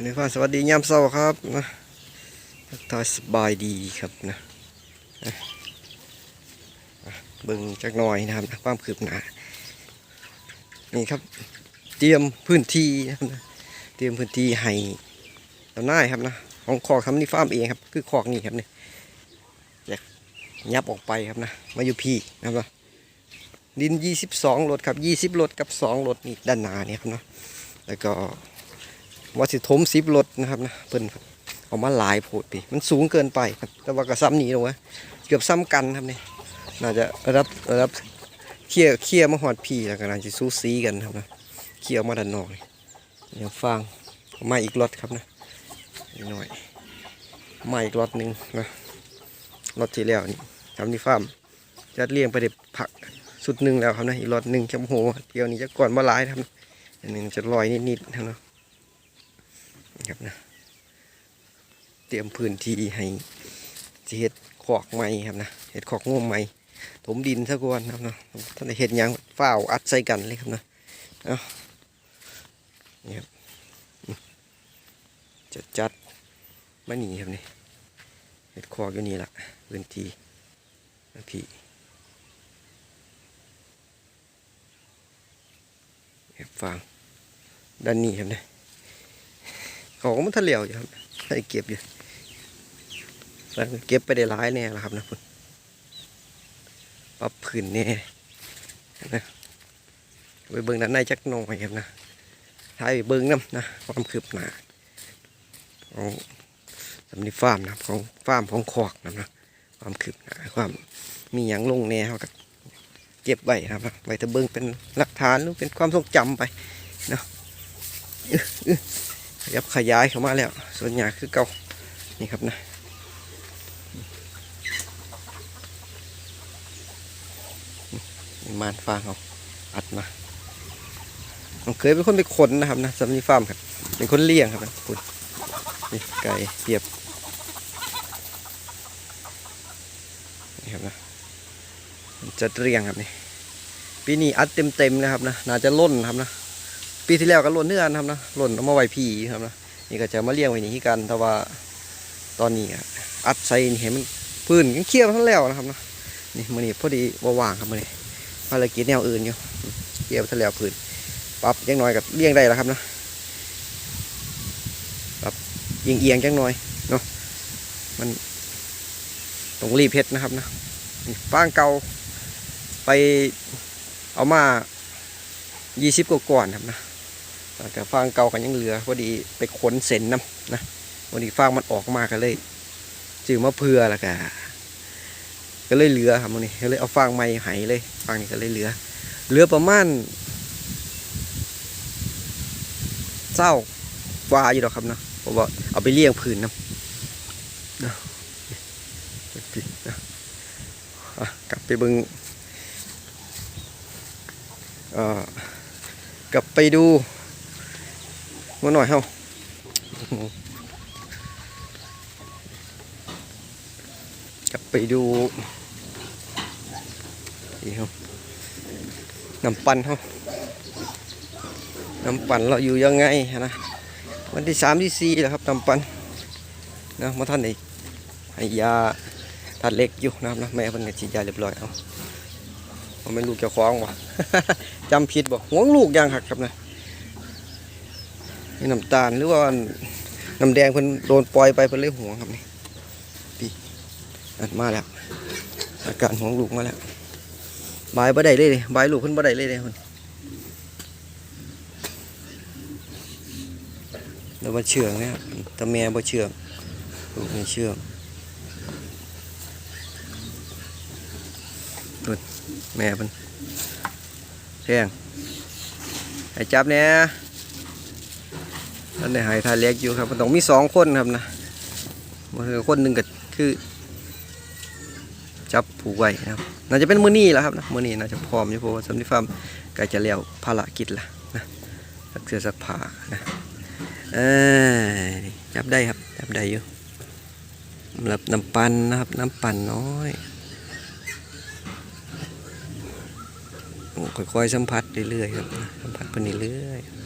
วันนี้ฟ้าสวัสดียามเช้าครับนะทักทายสบายดีครับนะเบิ่งจักหน่อยนะครับนะความคืบหน้านี่ครับ เตรียมพื้นที่นะครับนะเตรียมพื้นที่ให้ตำหน้าครับนะของคอกทำนี่ฟาร์มเองครับคือคอกนี่ครับเนี่ยอยากยับออกไปครับนะมาอยู่พี่นะครับนะดิน 22รถครับ 20รถกับ2รถนี่ด้านหน้าเนี่ยครับเนาะแล้วก็ ว่าสิถมสิบรถนะครับนะเพิ่นเอามาหลายโพดปีมันสูงเกินไปครับแต่ว่าก็ซ้ำนี้ลงวะเกือบซ้ำกันครับนี่น่าจะรับรับเคี่ยเคี่ยมาหอดพี่แล้วก็น่าจะสู้ซีกันครับนะเคี่ยวมาด้านนอกนี่เดี๋ยวฟังมาอีกรถครับนะนิดหน่อยมาอีกรถหนึ่งนะรถที่แล้วนี่ทำที่ฟ้ามจัดเลี้ยงไปเด็ผักสุดหนึ่งแล้วครับนะอีกรถหนึ่งจำโหเดียวนี้จะก่อนมาหลายครับอันหนึ่งจะลอยนิดๆครับนะ นะครับนะเตรียมพื้นที่ให้เฮ็ดขอกไม้ครับนะเฮ็ดขอกงมไม้ถมดินซะก่อนครับนะท่านเฮ็ดยังฝ้าวอัดใส่กันเลยครับนะเอานี่ครับจะจัดมานี่ครับนี่เฮ็ดขอกอยู่นี่ละพื้นที่นะพี่เฮ็ดฟางด้านนี้ครับเนี่ย ของมันทะเลวอยู่ครับให้เก็บอยู่แล้วเก็บไปได้หลายแน่แล้วครับนะพุ่นปรับผืนแน่นะไปเบิ่งด้านในจักหน่อยครับนะถ่ายไปเบิ่งน้ำนะความคืบหน้าของสำนีฟาร์มนะครับของฟาร์มของคอกนะครับนะความคืบหน้าความมีหยังลงแน่เขากับเก็บไว้ครับนะไว้ถ้าเบิ่งเป็นหลักฐานหรือเป็นความทรงจำไปเนาะ ยับขยายเข้ามาแล้ว ส่วนใหญ่คือเก่านี่ครับนะนี่มานฟางเขาอัดมาผมเคยเป็นคนไปขนนะครับนะสำนีฟาร์มครับ เป็นคนเลี้ยงครับนะคุณนี่ไก่เปียบนี่ครับนะจัดเรียงครับนี่ปีนี้อัดเต็มๆนะครับนะน่าจะล้นครับนะ ปีที่แล้วก็หล่นเนื้อกันครับนะหล่นเอามาไว้พีครับนะนี่ก็จะมาเลี้ยงไว้นี่ที่กันแต่ว่าตอนนี้อะอัดใส่นี่ให้มันพื้นยังเคี่ยวทั้งแล้วนะครับนะนี่มือนี้พอดีว่าว่างครับมือนี้ภารกิจแนวอื่นอยู่เคี่ยวทั้งแล้วพื้นปรับยังน้อยกับเลี้ยงได้แล้วครับนะปรับเอียงเอียงๆจังหน่อยเนาะมันต้องรีบเพชรนะครับนะนี่ฟางเก่าไปเอามายี่สิบกว่าก่อนครับนะ แต่ฟางเก่ากันยังเหลือพอดีไปขนเส้นน้ำนะพอดีฟางมันออกมาก็เลยจือมาเพื่อแล้วก็ก็เลยเหลือครับมันนี้ก็เลยเอาฟางใหม่ใหายเลยฟางนี้ก็เลยเหลือ เหลือประมาณเศร้ากว่าอยู่หรอกครับนะเพราะว่าเอาไปเลี้ยงผืนน้ำนะนะอะกลับไปบิงเออกลับไปดู มาหน่อยเฮากลับไปดูนี่ครับน้ำปั่นเฮาน้ำปั่นเราอยู่ยังไงนะวันที่สามที่สี่แล้วครับน้ำปั่นนะมาท่านอีกให้ยาทานเล็กอยู่นะครับนะแม่เพิ่นก็ฉีดยาเรียบร้อยเอาเอาไม่ลูกเจ้าของวะจำผิดบอกห่วงลูกย่างหักครับนะ นี่น้ำตาลหรือว่าน้ำแดงเพิ่นโดนปล่อยไปเพิ่นเลยห่วงครับนี่พี่อันมาแล้ว อาการห่วงลูกมาแล้วบายบ่ได้เลยบายลูกเพิ่นบ่ได้เลยเด้เพิ่นแล้วมาเชื่องเนี่ยต่แม่บ่เชื่องลูกนี่เชื่องนู่นแม่เพิ่นแพงให้จับเนี่ย ท่นได้หายทาเล็กอยู่ครับมันต้องมีสองคนครับนะมันคือคนหนึ่งก็คือ จับผูกไว้นะครับน่าจะเป็นมือนี่แหละครับนะมือนี่น่าจะพร้อมอยู่เพราะว่าสำนิฟาร์มกลจะเลี้ยวภารกิจละนะสักเสื้อสักผ้านะเอ้ยจับได้ครับจับได้อยู่สำหรับน้ำปั่นนะครับน้ำปั่นน้อยค่อยๆสัมผัสเรื่อยๆครับสัมผัสไปเรื่อยๆ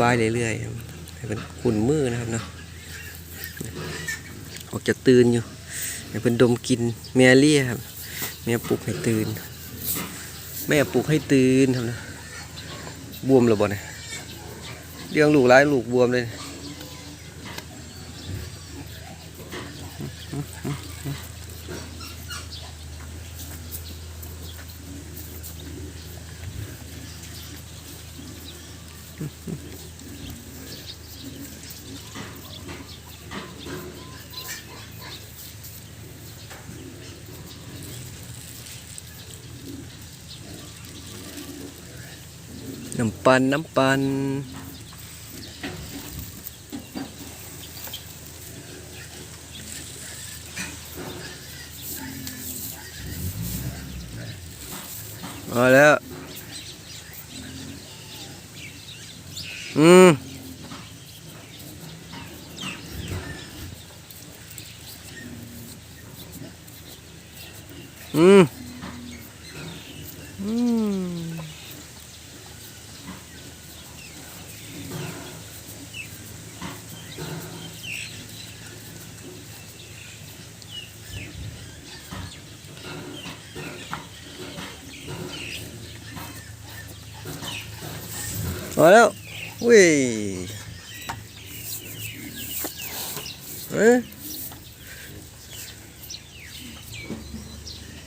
บายเรื่อยๆให้เป็นขุ่นมือนะครับเนาะออกจะตื่นอยู่ให้เป็นดมกินแม่เลี่ยครับแม่ปลุกให้ตื่น แม่ปลุกให้ตื่นครับนะบวมหรือบ่เนี่ยเลี้ยงลูกร้ายลูกบวมเลย Nampan, nampan. Oh, yeah. มาแล้วอุ้ยเอ๊ะ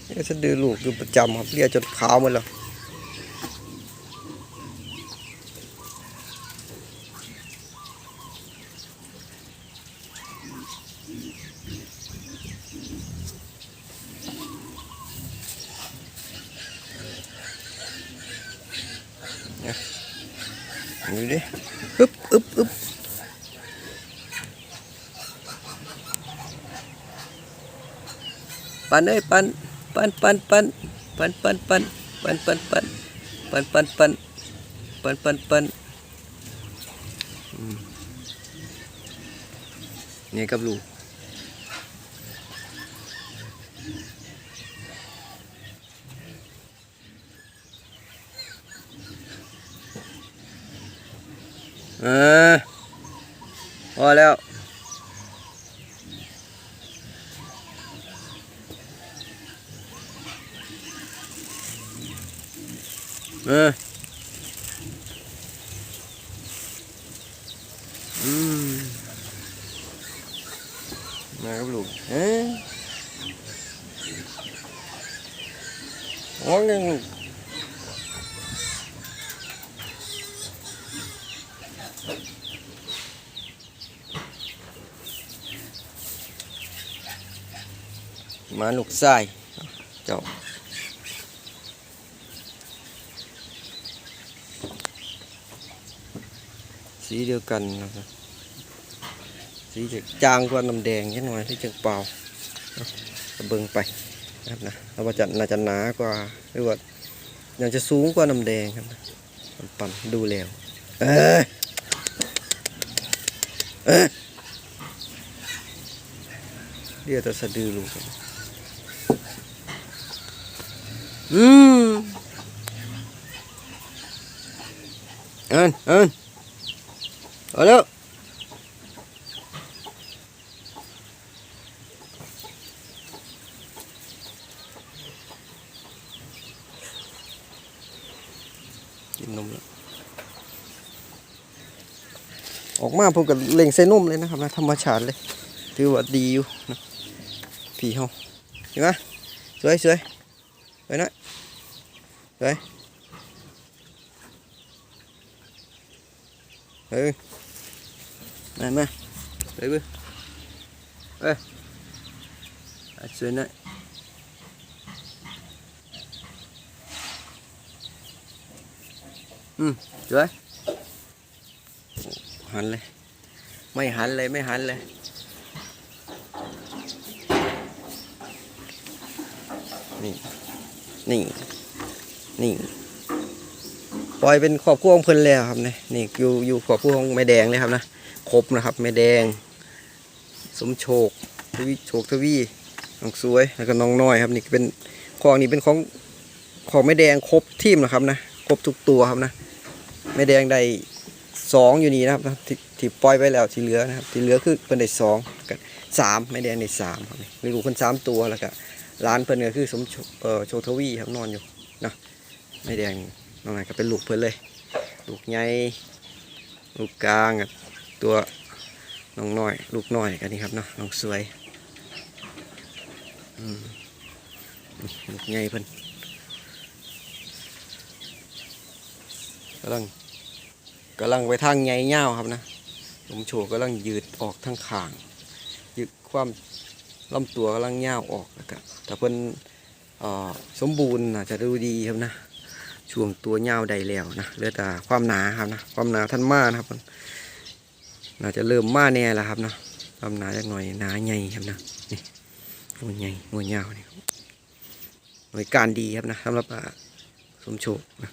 นี่จะดือลูกอยู่ประจำครับเรียจนขาวหมดแล้ว ดูดิอึ๊บอึ๊บอึ๊บปันเอ้ยปันปันปันปันปันปันปันปันปันปันปันปันปันปันปันปันอืมนี่กับลูก เออพอแล้วเอออืมมาครับลูกเอ๊ะร้องยังลูก มาลูกทรายเจ้าสีเดียวกันนะครับสีจะจางกว่าน้ำแดงนิดหน่อยที่จังเปล่าเอากระเบิ่งไปนะครับนะเราจะน่าจะหนากว่าหรือว่ายังจะสูงกว่าน้ำแดงครับนะปั่นดูแล้วเอ้ยเอ้ยเรียกแต่สะดือลูกครับ อืมเอินเอินเอาแล้วกินนมแล้วออกมาพวกกับเล่งใส่นมเลยนะครับนะธรรมชาติเลย ถือว่าดีอยู่นะพี่เฮาเห็นไหมสวยสวย đấy đấy. Đấy đấy. Này mà đấy bư ê à, xuyên đấy. Ừ rồi, hắn lên mày hắn lên mày hắn lên nhìn นี่ นี่ ปล่อยเป็นครอบครัวของเพิ่นแล้วครับเนี่ยนี่อยู่อยู่ครอบครัวของแม่แดงเลยครับนะครบนะครับแม่แดง สมโชคทวีโชคทวีน้องสวยแล้วก็น้องน้อยครับนี่เป็นของนี่เป็นของของแม่แดงครบทีมนะครับนะครบทุกตัวครับนะแม่แดงได้สองอยู่นี่นะครับนะที่ที่ปล่อยไปแล้วที่เหลือนะครับที่เหลือคือเพิ่นได้สองกับสามไม่แดงได้สามครับนี่มีลูกเพิ่นสามตัวแล้วก็ ร้านเพิ่นก็คือสมโชโชทวีครับนอนอยู่นะไม่แดงน้องหนก็เป็นลูกเพิ่นเลย ลูกใหญ่ลูกกลางกับตัวน้องน้อย ลูกน้อยกันนี่ครับเนาะน้องสวยลูกใหญ่เพิ่นกำลังกำลังไปทางใหญ่เง่าครับนะสมโชกำลังยืดออกทั้งขางยืดความ ลำตัวกำลังเง่าวออกแล้วก็ถ้าเพิ่นสมบูรณ์น่าจะดูดีครับนะช่วงตัวเงาวใดแล้วนะเหลือแต่ความหนาครับนะความหนาท่านมานะครับน่าจะเริ่มมาแน่แล้วครับนะความหนาจักหน่อยหนาใหญ่ครับนะนี่หัวใหญ่หัวเงาวนี่หน่วยการดีครับนะสำหรับสมโชคนะ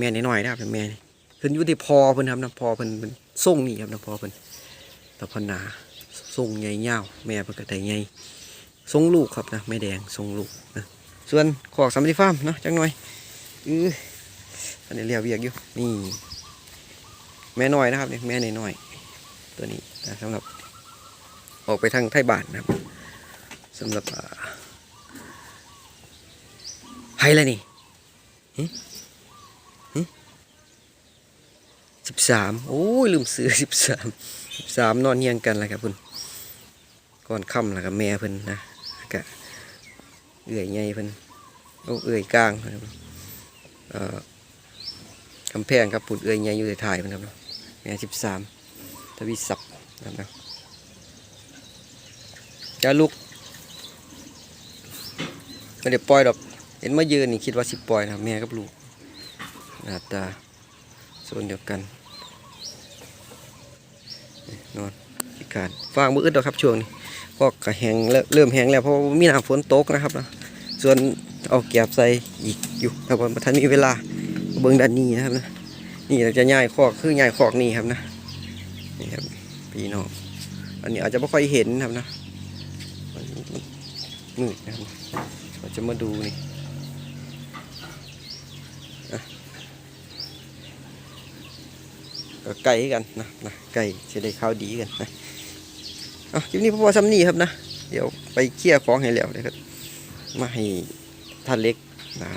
แม่น้อยนะครับเป็นแม่นี่ขึ้นอยู่ที่พอเพิ่นครับนะพอเพิ่นเป็นส่งนี่ครับนะพอเพิ่นแต่พนหนา ส่งใหญ่เงาวแม่เพิ่นก็ได้ใหญ่ส่งลูกครับนะไม่แดงส่งลูกนะส่วนขอกสามสิฟาร์มเนาะจังหน่อยอืออันนี้เรียกเวียกอยู่นี่แม่น้อยนะครับนี่แม่นน้อยตัวนี้นะสำหรับออกไปทางไทยบ้านนะครับสำหรับอ่าไฮแล้วนี่สิบสามโอ้ยลืมซื้อสิบสามสิบสามนอนเฮียงกันแล้วครับคุณ ก่อนค่ำแล้วกับแม่เพิ่นนะก็เอื่อยใหญ่เพิ่นโอ้เอื่อยกลางครับกำแพงครับปุ่นเอื่อยใหญ่อยู่ในถ่ายเพิ่นครับแม่สิบสามทวีศัพท์นะครับจะลูกไม่ได้ปล่อยดอกเห็นมายืนนี่คิดว่าสิปล่อยนะแม่กับลูกหน้าตาโซนเดียวกันนี่นอนพิการฟางมืออึดดอกครับช่วงนี้ ก็กระแหงเริ่มเริ่มแห้งแล้วเพราะมีน้ำฝนตกนะครับนะส่วนเอาแก็บใส่อีกอยู่ครับผมท่านมีเวลาเบิ้งด้านนี้นะครับนะนี่เราจะย่ายคอกคือย้ายคอกนี่ครับนะนี่ครับพี่น้องอันนี้อาจจะไม่ค่อยเห็นครับนะมันมืดนะครับเราจะมาดูนี่ก็ไก่กันนะนะไก่จะได้ข้าวดีกันนะ อะคลิปนี้พ่อซ้ำนี่ครับนะ เดี๋ยวไปเคลียร์ของให้แล้วเลยครับ มาให้ท่านเล็กนะ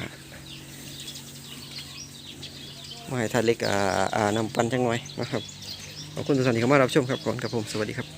มาให้ท่านเล็กอ่าอ่านำปันจังไน่อยนะครับขอบคุณทุกท่านที่เข้ามารับชมครับก่อนครับผมสวัสดีครับ